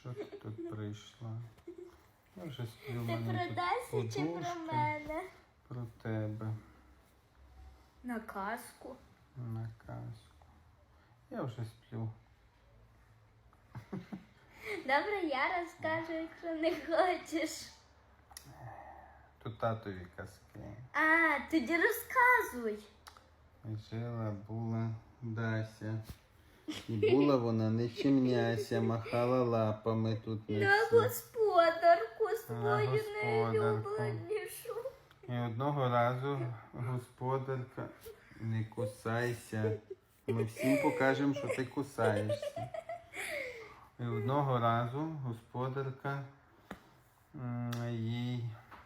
Що ти тут прийшла? Я вже сплю, в Ти мене про тут Дасі чи про подушка. мене? Про тебе На казку. на казку. Я вже сплю. Добре, я розкажу, якщо не хочеш. Тут татові казки. А, тоді розказуй. Жила була Дася. І була вона не чимняся, махала лапами тут не На всі. господарку свою господарку. найулюбленішу. І одного разу господарка, не кусайся. Ми всім покажемо, що ти кусаєшся. І одного разу господарка м, їй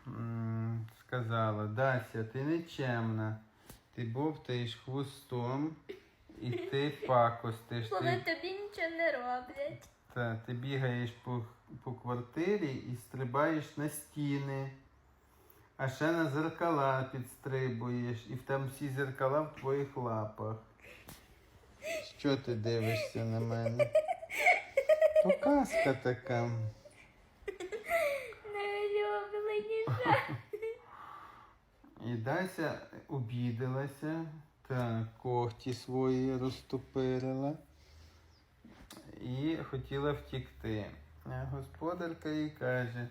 м, сказала, Дася, ти нечемна, ти бовтаєш хвостом і ти пакостиш. Коли Ти, тобі нічого не роблять. та, ти бігаєш по, по квартирі і стрибаєш на стіни. А ще на зеркала підстрибуєш, і там всі зеркала в твоїх лапах. Що ти дивишся на мене? То казка така. Найулюбленіша. І Дася обідалася, та когті свої розтопирила і хотіла втікти. Господарка їй каже,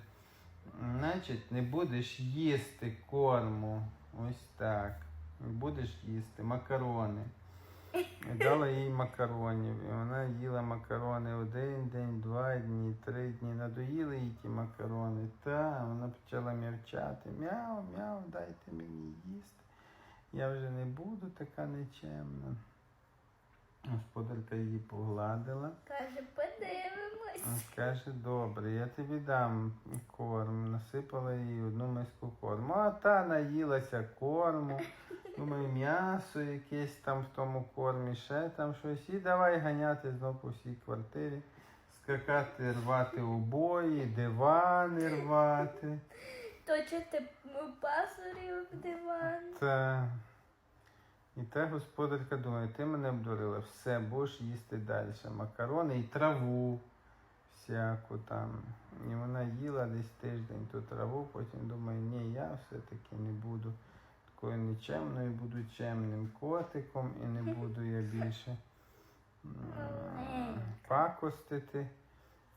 значить, не будеш їсти корму. Ось так. Будеш їсти макарони. Дала їй макаронів. І вона їла макарони один день, два дні, три дні. Надоїли їй ті макарони. Та вона почала м'явчати. Мяу, мяу, дайте мені їсти. Я вже не буду така нечемна. Господарка її погладила. Каже, подивимось. Каже, добре, я тобі дам корм. Насипала їй одну миску корму. А та наїлася корму. Думаю, м'ясо якесь там в тому кормі, ще там щось. І давай ганяти знов по всій квартирі, скакати, рвати обої, дивани рвати. Точити пасурів в диван. Та... І та господарка думає, ти мене обдурила, все, будеш їсти далі. Макарони і траву всяку там. І вона їла десь тиждень ту траву, потім думає, ні, я все-таки не буду такою нечемною, буду чемним котиком і не буду я більше пакостити.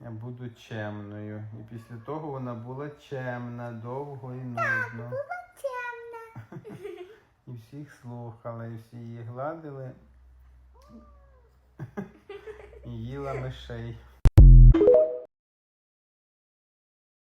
Я буду чемною. І після того вона була чемна, довго і нудно. І всіх слухала, і всі її гладили. І їла мишей.